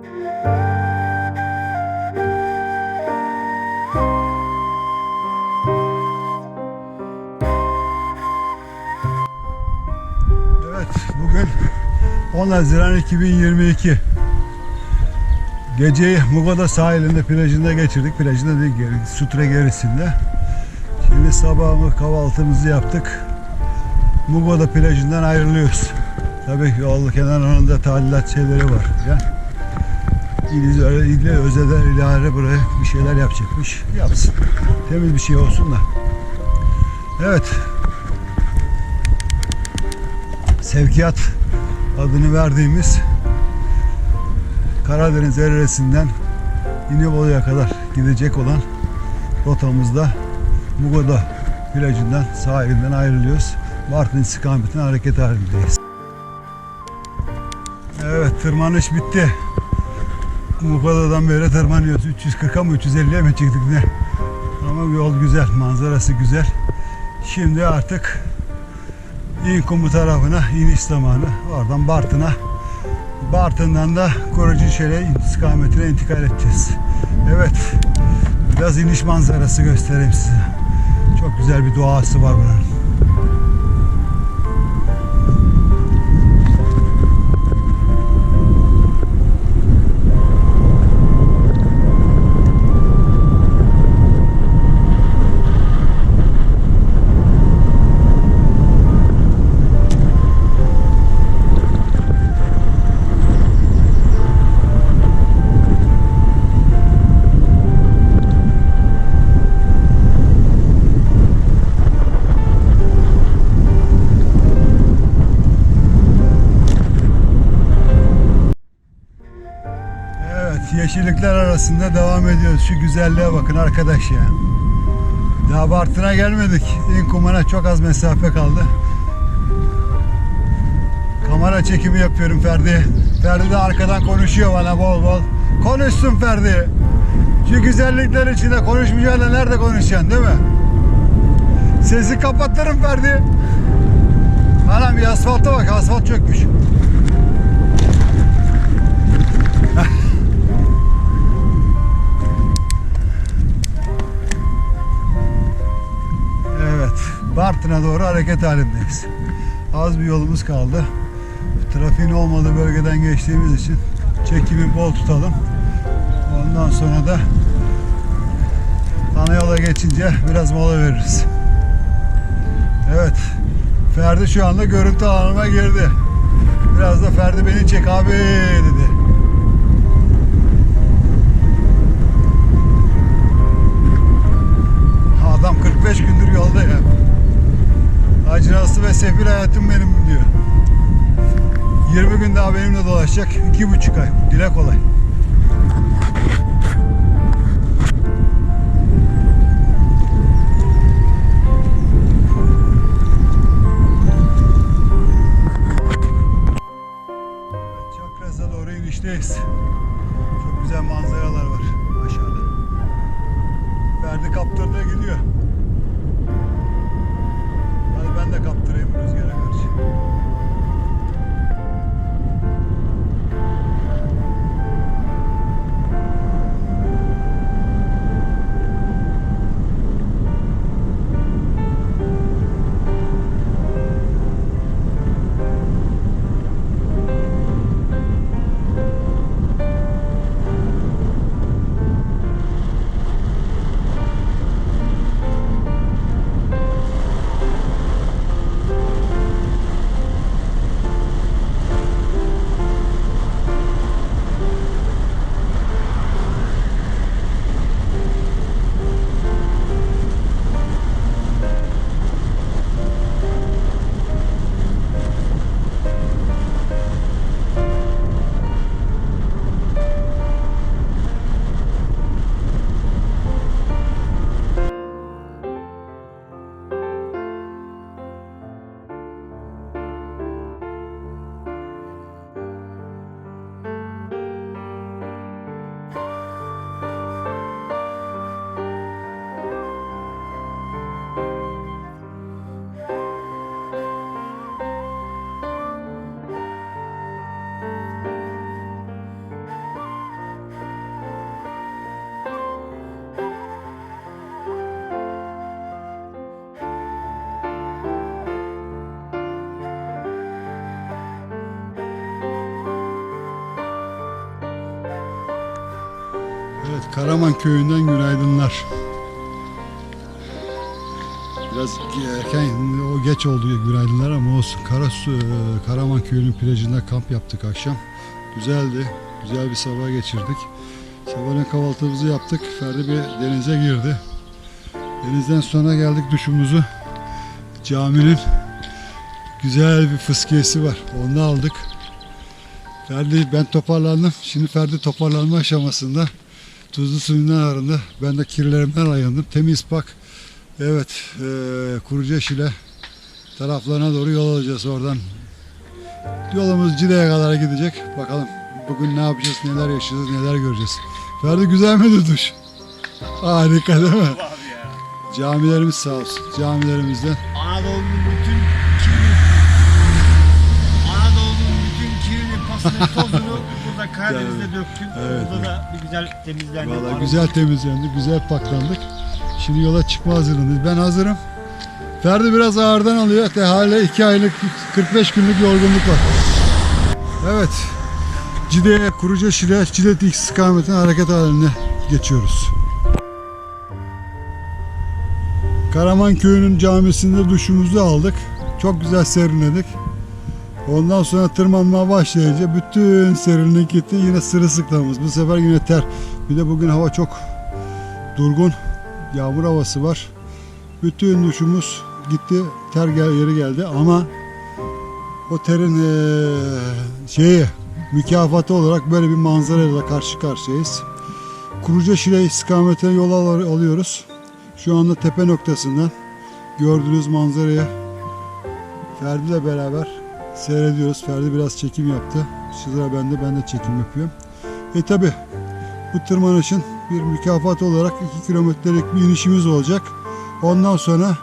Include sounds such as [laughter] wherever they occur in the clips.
Bugün 10 Haziran 2022. Geceyi Mugoda sahilinde plajında geçirdik. Plajında değil, Sutre gerisinde. Şimdi sabahımı kahvaltımızı yaptık. Mugoda plajından ayrılıyoruz. Tabii yol kenarında tadilat şeyleri var. Ya. İliz ile özeler ilare buraya bir şeyler yapacakmış. Yapsın. Temiz bir şey olsun da. Evet, sevkiyat adını verdiğimiz Karadeniz Ereğlisi'nden İnebolu'ya kadar gidecek olan rotamızda Mugoda plajından sahilinden ayrılıyoruz. Bartın istikametine hareket halindeyiz. Evet tırmanış bitti. Mugoda'dan beri tırmanıyoruz. 340'a mı 350'ye mi çıktık ne? Ama yol güzel, manzarası güzel. Şimdi artık İnkumu tarafına iniş zamanı. Oradan Bartın'a. Bartın'dan da Korucuçe'ye istikametine intikal edeceğiz. Evet. Biraz iniş manzarası göstereyim size. Çok güzel bir doğası var buranın. Arasında devam ediyoruz. Şu güzelliğe bakın arkadaş ya. Daha Bartın'a gelmedik. İnkuman'a çok az mesafe kaldı. Kamera çekimi yapıyorum Ferdi. Ferdi de arkadan konuşuyor bana bol bol. Konuşsun Ferdi. Şu güzellikler içinde konuşmayacağına nerede konuşacaksın değil mi? Sesi kapatırım Ferdi. Anam bir asfalta bak asfalt çökmüş. Bartın'a doğru hareket halindeyiz. Az bir yolumuz kaldı. Trafiğin olmadığı bölgeden geçtiğimiz için çekimi bol tutalım. Ondan sonra da ana yola geçince biraz mola veririz. Evet, Ferdi şu anda görüntü alanıma girdi. Biraz da Ferdi beni çek abi dedi. Hayatım benim diyor. 20 gün daha benimle dolaşacak. 2,5 ay. Dile kolay. Evet, Çakraz'a doğru inişteyiz. Çok güzel manzaralar var aşağıda. Ferdi kaptırdı gidiyor. Karaman köyünden günaydınlar. Biraz erken, o geç oldu günaydınlar ama olsun. Karasu, e, Karaman köyünün plajında kamp yaptık akşam. Güzeldi, güzel bir sabah geçirdik. Sabahleyin kahvaltımızı yaptık. Ferdi bir denize girdi. Denizden sonra geldik duşumuzu. Caminin güzel bir fıskiyesi var. Onu aldık. Ferdi ben toparlandım. Şimdi Ferdi toparlanma aşamasında. Tuzlu suyundan arındı. Ben de kirlerimden ayındım. Temiz pak. Evet, eee Kuruceş ile taraflarına doğru yol alacağız oradan. Yolumuz Cide'ye kadar gidecek. Bakalım bugün ne yapacağız, neler yaşayacağız, neler göreceğiz. Ferdi güzel mi duş? Harika değil mi? Camilerimiz sağ olsun. Camilerimizden. Anadolu'nun bütün kirini Anadolu'nun bütün kirini, pasını, tozunu [laughs] burada Karadeniz'de döktün. Evet. Burada da bir güzel temizlendi. Anadolu- güzel temizlendik, güzel paklandık. Şimdi yola çıkma hazırlığındayız. Ben hazırım. Ferdi biraz ağırdan alıyor. Hala 2 aylık, 45 günlük yorgunluk var. Evet. Cide'ye, Kuruca ile Cide istikametine hareket haline geçiyoruz. Karaman Köyü'nün camisinde duşumuzu aldık. Çok güzel serinledik. Ondan sonra tırmanmaya başlayınca bütün serinlik gitti. Yine sırılsıklamız. Bu sefer yine ter. Bir de bugün hava çok durgun. Yağmur havası var. Bütün duşumuz gitti. Ter gel yeri geldi ama o terin eee, şeyi mükafatı olarak böyle bir manzarayla karşı karşıyayız. Kuruca Şile istikametine yol al- alıyoruz. Şu anda tepe noktasından gördüğünüz manzaraya Ferdi ile beraber seyrediyoruz. Ferdi biraz çekim yaptı. Sıra bende, ben de çekim yapıyorum. E tabi bu tırmanışın bir mükafat olarak 2 kilometrelik bir inişimiz olacak. Ondan sonra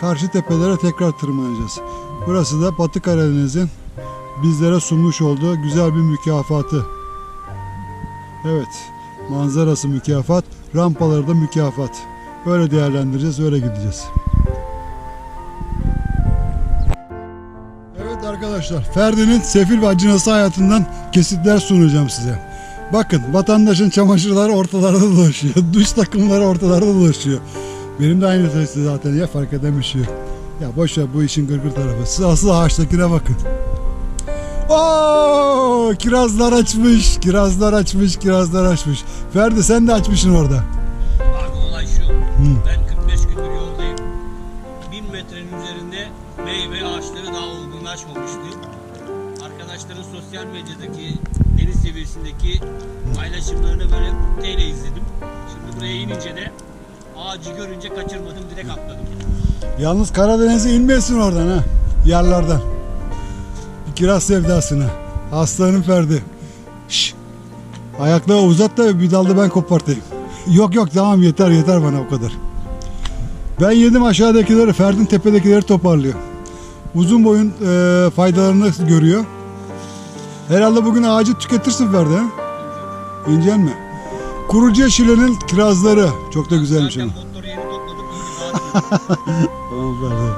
karşı tepelere tekrar tırmanacağız. Burası da Batı Karadeniz'in bizlere sunmuş olduğu güzel bir mükafatı. Evet, manzarası mükafat, rampaları da mükafat. Öyle değerlendireceğiz, öyle gideceğiz. Arkadaşlar, Ferdi'nin sefil ve acınası hayatından kesitler sunacağım size. Bakın, vatandaşın çamaşırları ortalarda dolaşıyor. [laughs] Duş takımları ortalarda dolaşıyor. Benim de aynı sesi zaten ya fark yok. Ya boş ver bu işin gırgır tarafı. Siz asıl ağaçtakine bakın. Oo, kirazlar açmış, kirazlar açmış, kirazlar açmış. Ferdi sen de açmışsın orada. Abi olay şu. Ben Arkadaşların sosyal medyadaki deniz seviyesindeki paylaşımlarını böyle ukdeyle izledim. Şimdi buraya inince de ağacı görünce kaçırmadım direkt atladım. Yalnız Karadeniz'e inmesin oradan ha. Yerlerden. Bir kiraz sevdasına. Aslanım Ferdi. Şş. Ayakları uzat da bir dalda ben kopartayım. yok yok tamam yeter yeter bana o kadar. Ben yedim aşağıdakileri Ferdi'nin tepedekileri toparlıyor. Uzun boyun e, faydalarını görüyor. Herhalde bugün ağacı tüketirsin Ferdi ha? İncel mi? Kurucu şilenin kirazları. Çok da güzelmiş Zaten ama. yeni topladım. [laughs] Tamam Ferdi.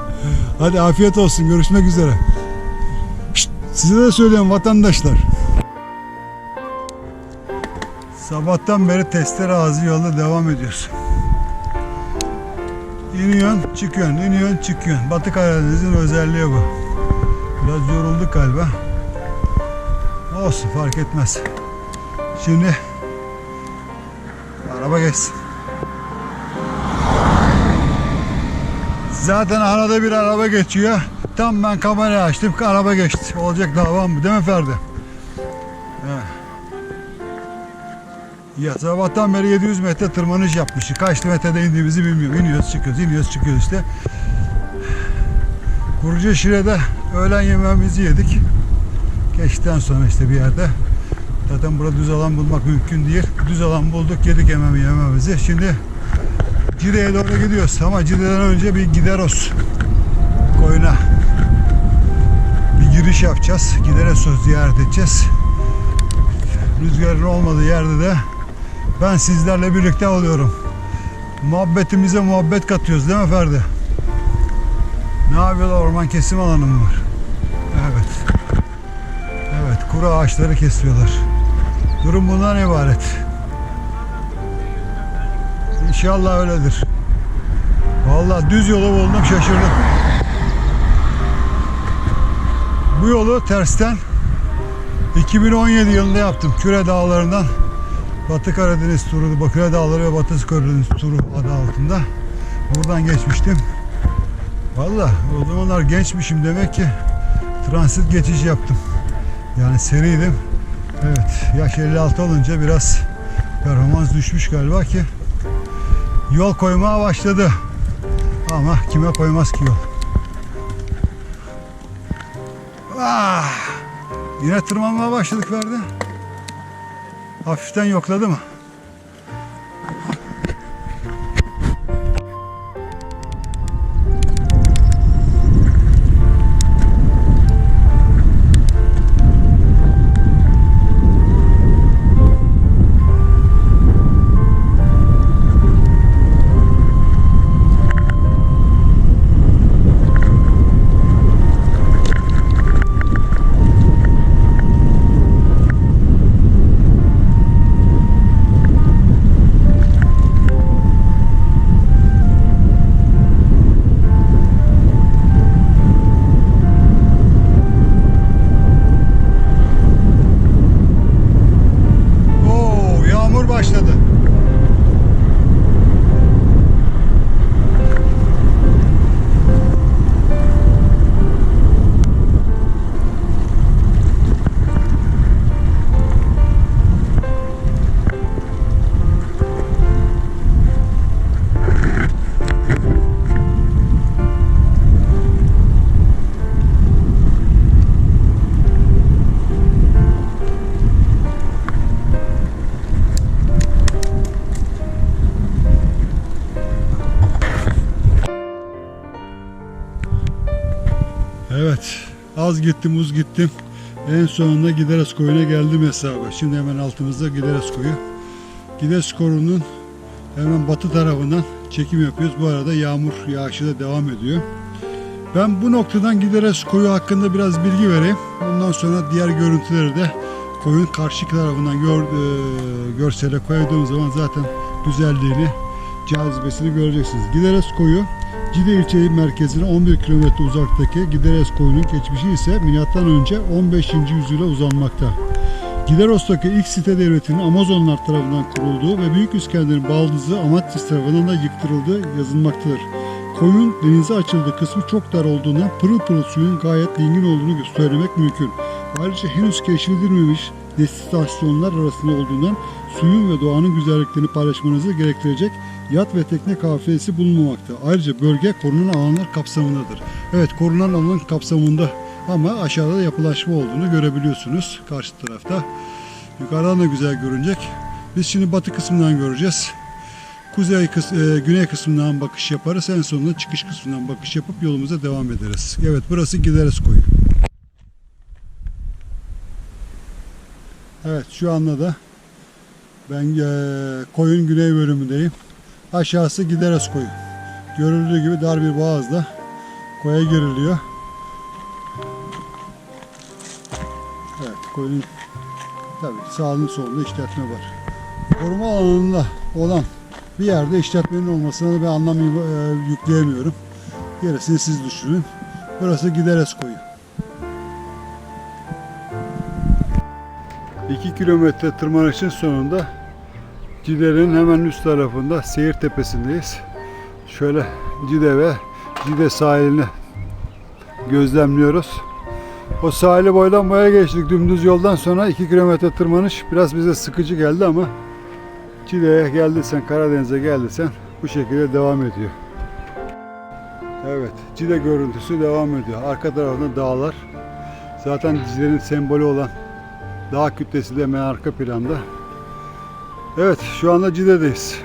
Hadi afiyet olsun. Görüşmek üzere. Şşt, size de söylüyorum vatandaşlar. Sabahtan beri testere ağzı yolda devam ediyoruz. İniyorsun, çıkıyorsun, iniyorsun, çıkıyorsun. Batı Karadeniz'in özelliği bu. Biraz yorulduk galiba. Olsun fark etmez. Şimdi araba geçsin. Zaten arada bir araba geçiyor. Tam ben kamerayı açtım, araba geçti. Olacak dava mı? Değil mi Ferdi? Ya sabahtan beri 700 metre tırmanış yapmışız. Kaç metrede indiğimizi bilmiyorum. İniyoruz, çıkıyoruz, iniyoruz, çıkıyoruz işte. Kurucu Şile'de öğlen yemeğimizi yedik. Geçten sonra işte bir yerde. Zaten burada düz alan bulmak mümkün değil. Düz alan bulduk, yedik yemeğimi yemeğimizi. Şimdi Cide'ye doğru gidiyoruz ama Cide'den önce bir Gideros koyuna bir giriş yapacağız. Gideros ziyaret edeceğiz. Rüzgarın olmadığı yerde de ben sizlerle birlikte oluyorum. Muhabbetimize muhabbet katıyoruz değil mi Ferdi? Ne yapıyorlar? Orman kesim alanı mı var? Evet. Evet, kuru ağaçları kesiyorlar. Durum bundan ibaret. İnşallah öyledir. Vallahi düz yolu buldum şaşırdım. Bu yolu tersten 2017 yılında yaptım. Küre Dağları'ndan Batı Karadeniz turu, Baküre Dağları ve Batı Karadeniz turu adı altında. Buradan geçmiştim. Vallahi o zamanlar gençmişim demek ki transit geçiş yaptım. Yani seriydim. Evet yaş 56 olunca biraz performans düşmüş galiba ki yol koymaya başladı. Ama kime koymaz ki yol. Ah! Yine tırmanmaya başladık Ferdi. Hafiften yokladı mı? Evet, az gittim, uz gittim. En sonunda Gideres koyuna geldim hesaba. Şimdi hemen altımızda Gideres koyu. Gideres koyunun hemen batı tarafından çekim yapıyoruz. Bu arada yağmur yağışı da devam ediyor. Ben bu noktadan Gideres koyu hakkında biraz bilgi vereyim. Ondan sonra diğer görüntüleri de koyun karşı tarafından gör, e, görsele koyduğum zaman zaten güzelliğini, cazibesini göreceksiniz. Gideres koyu Cide ilçe merkezine 11 kilometre uzaktaki Gideres koyunun geçmişi ise milattan önce 15. yüzyıla uzanmakta. Gideros'taki ilk site devletinin Amazonlar tarafından kurulduğu ve Büyük İskender'in baldızı Amatris tarafından da yıktırıldığı yazılmaktadır. Koyun denize açıldığı kısmı çok dar olduğundan pırıl pırıl suyun gayet dingin olduğunu söylemek mümkün. Ayrıca henüz keşfedilmemiş destinasyonlar arasında olduğundan suyun ve doğanın güzelliklerini paylaşmanızı gerektirecek yat ve tekne kafilesi bulunmamakta. Ayrıca bölge korunan alanlar kapsamındadır. Evet korunan alan kapsamında ama aşağıda da yapılaşma olduğunu görebiliyorsunuz karşı tarafta. Yukarıdan da güzel görünecek. Biz şimdi batı kısmından göreceğiz. Kuzey kıs e, güney kısmından bakış yaparız. En sonunda çıkış kısmından bakış yapıp yolumuza devam ederiz. Evet burası Gideres koyu. Evet şu anda da ben e, koyun güney bölümündeyim. Aşağısı Gideres koyu. Görüldüğü gibi dar bir boğazla koya giriliyor. Evet koyun tabii sağının solunda işletme var. Koruma alanında olan bir yerde işletmenin olmasına da bir anlam e, yükleyemiyorum. Gerisini siz düşünün. Burası Gideres koyu. 2 kilometre tırmanışın sonunda Cide'nin hemen üst tarafında Seyir Tepesi'ndeyiz. Şöyle Cide ve Cide sahilini gözlemliyoruz. O sahili boydan boya geçtik dümdüz yoldan sonra 2 kilometre tırmanış biraz bize sıkıcı geldi ama Cide'ye geldiysen, Karadeniz'e geldiysen bu şekilde devam ediyor. Evet, Cide görüntüsü devam ediyor. Arka tarafında dağlar. Zaten Cide'nin sembolü olan dağ kütlesi de hemen arka planda. Evet, şu anda Cide'deyiz.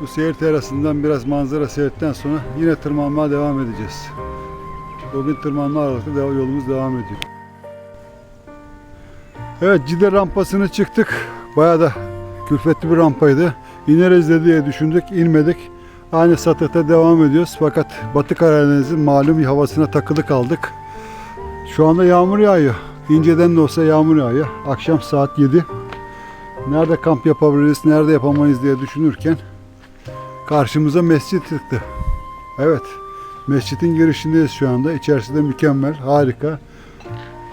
Bu seyir terasından biraz manzara seyrettikten sonra yine tırmanmaya devam edeceğiz. Bugün tırmanma aralıklı yolumuz devam ediyor. Evet Cide rampasını çıktık. Bayağı da külfetli bir rampaydı. İneriz diye düşündük, inmedik. Aynı satıhta devam ediyoruz. Fakat Batı Karadeniz'in malum havasına takılı kaldık. Şu anda yağmur yağıyor. İnceden de olsa yağmur yağıyor. Akşam saat 7. nerede kamp yapabiliriz, nerede yapamayız diye düşünürken karşımıza mescit çıktı. Evet, mescitin girişindeyiz şu anda. İçerisi de mükemmel, harika.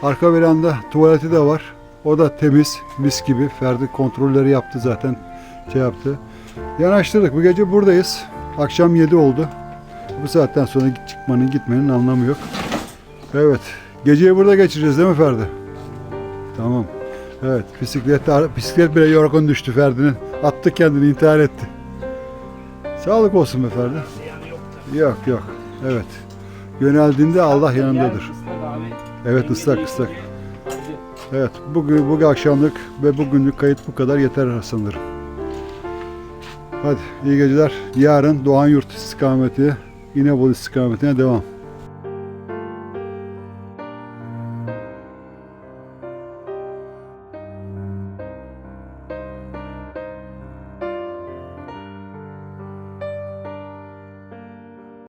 Arka veranda tuvaleti de var. O da temiz, mis gibi. Ferdi kontrolleri yaptı zaten, şey yaptı. Yanaştırdık. Bu gece buradayız. Akşam 7 oldu. Bu saatten sonra çıkmanın gitmenin anlamı yok. Evet. Geceyi burada geçireceğiz değil mi Ferdi? Tamam. Evet. Bisiklet, bisiklet bile yorgun düştü Ferdi'nin. Attı kendini intihar etti. Sağlık olsun be. Yok yok. Evet. Yöneldiğinde Allah yanındadır. Evet ıslak ıslak. Evet bugün bugün akşamlık ve bugünlük kayıt bu kadar yeter sanırım. Hadi iyi geceler. Yarın Doğan Yurt istikameti, İnebolu istikametine devam.